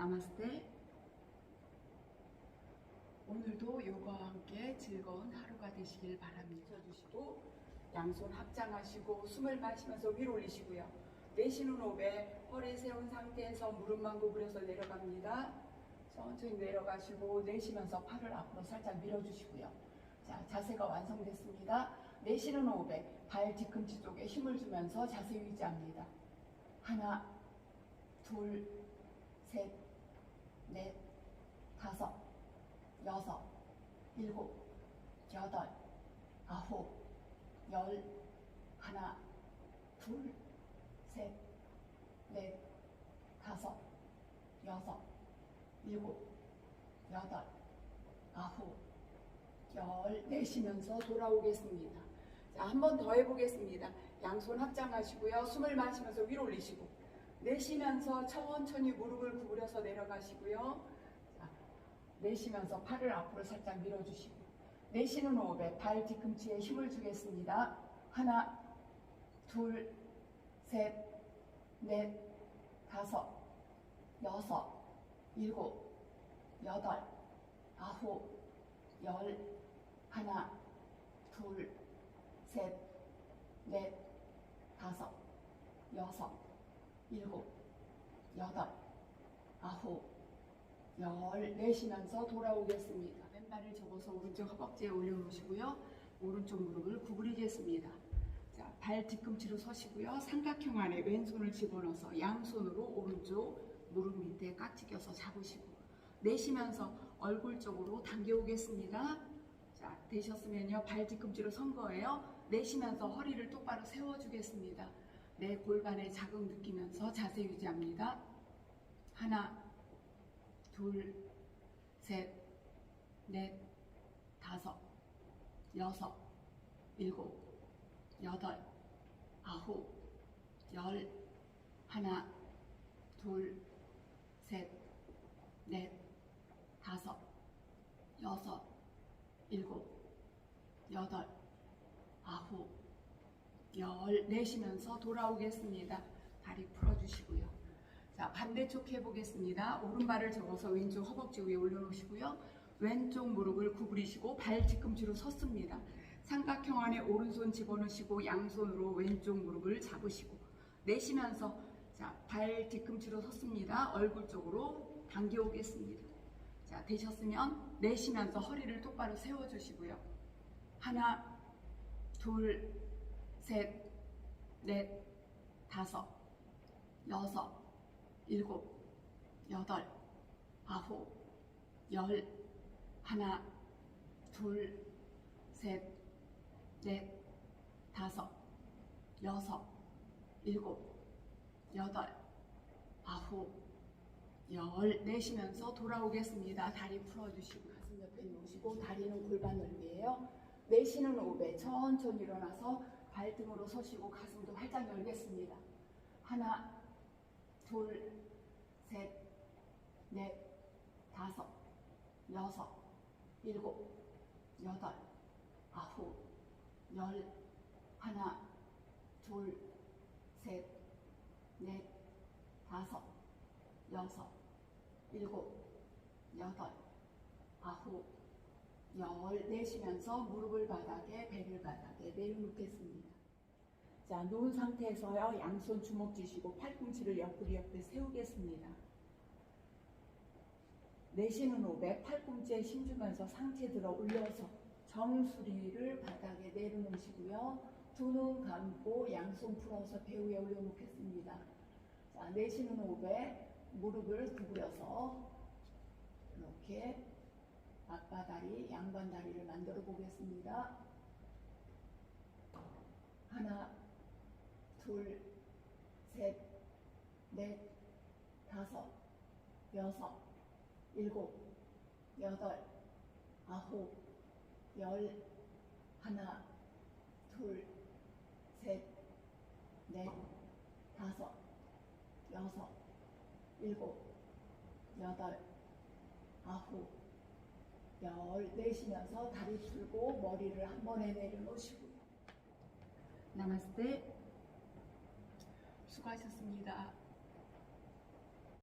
나마스테. 오늘도 요거와 함께 즐거운 하루가 되시길 바랍니다. 주시고 양손 합장하시고 숨을 마시면서 위로 올리시고요. 내쉬는 호흡에 허리 세운 상태에서 무릎만 구부려서 내려갑니다. 천천히 내려가시고 내쉬면서 팔을 앞으로 살짝 밀어주시고요. 자, 자세가 완성됐습니다. 내쉬는 호흡에 발 뒤꿈치 쪽에 힘을 주면서 자세 유지합니다. 하나, 둘, 셋, 넷, 다섯, 여섯, 일곱, 여덟, 아홉, 열, 하나, 둘, 셋, 넷, 다섯, 여섯, 일곱, 여덟, 아홉, 열 내쉬면서 돌아오겠습니다. 자, 한 번 더 해보겠습니다. 양손 합장하시고요. 숨을 마시면서 위로 올리시고 내쉬면서 천천히 무릎을 구부려서 내려가시고요. 자, 내쉬면서 팔을 앞으로 살짝 밀어주시고 내쉬는 호흡에 발 뒤꿈치에 힘을 주겠습니다. 하나, 둘, 셋, 넷, 다섯, 여섯, 일곱, 여덟, 아홉, 열, 하나, 둘, 셋, 넷, 다섯, 여섯, 일곱, 여덟, 아홉, 열 내쉬면서 돌아오겠습니다. 왼발을 접어서 오른쪽 허벅지에 올려놓으시고요. 오른쪽 무릎을 구부리겠습니다. 자, 발 뒤꿈치로 서시고요. 삼각형 안에 왼손을 집어넣어서 양손으로 오른쪽 무릎 밑에 깍지 껴서 잡으시고 내쉬면서 얼굴 쪽으로 당겨오겠습니다. 자, 되셨으면요. 발 뒤꿈치로 선 거예요. 내쉬면서 허리를 똑바로 세워주겠습니다. 내 골반에 자극 느끼면서 자세 유지합니다. 하나, 둘, 셋, 넷, 다섯, 여섯, 일곱, 여덟, 아홉, 열, 하나, 둘, 셋, 넷, 다섯, 여섯, 일곱, 여덟, 아홉, 열 내쉬면서 돌아오겠습니다. 다리 풀어주시고요. 자 반대쪽 해보겠습니다. 오른발을 접어서 왼쪽 허벅지 위에 올려놓으시고요. 왼쪽 무릎을 구부리시고 발 뒤꿈치로 섰습니다. 삼각형 안에 오른손 집어넣으시고 양손으로 왼쪽 무릎을 잡으시고 내쉬면서 자, 발 뒤꿈치로 섰습니다. 얼굴 쪽으로 당겨 오겠습니다. 자, 되셨으면 내쉬면서 허리를 똑바로 세워 주시고요. 하나, 둘, 셋, 넷, 다섯, 여섯, 일곱, 여덟, 아홉, 열, 하나, 둘, 셋, 넷, 다섯, 여섯, 일곱, 여덟, 아홉, 열 내쉬면서 돌아오겠습니다. 다리 풀어주시고 가슴 옆에 놓으시고 다리는 골반 넓이에요. 내쉬는 호흡에 천천히 일어나서 발등으로 서시고 가슴도 활짝 열겠습니다. 하나, 둘, 셋, 넷, 다섯, 여섯, 일곱, 여덟, 아홉, 열, 하나, 둘, 셋, 넷, 다섯, 여섯, 일곱, 여덟, 아홉, 열 내쉬면서 무릎을 바닥에 배를 바닥에 내려놓겠습니다. 자, 놓은 상태에서요. 양손 주먹 쥐시고 팔꿈치를 옆구리 옆에 세우겠습니다. 내쉬는 호흡에 팔꿈치에 힘주면서 상체 들어 올려서 정수리를 바닥에 내려놓으시고요. 두 눈 감고 양손 풀어서 배 위에 올려놓겠습니다. 자, 내쉬는 호흡에 무릎을 구부려서 이렇게 앞바다리, 양반다리를 만들어 보겠습니다. 하나, 둘, 셋, 넷, 다섯, 여섯, 일곱, 여덟, 아홉, 열, 하나, 둘, 셋, 넷, 다섯, 여섯, 일곱, 여덟, 아홉, 열 내쉬면서 다리 풀고 머리를 한 번에 내려놓으시고 나마스테 수고하셨습니다.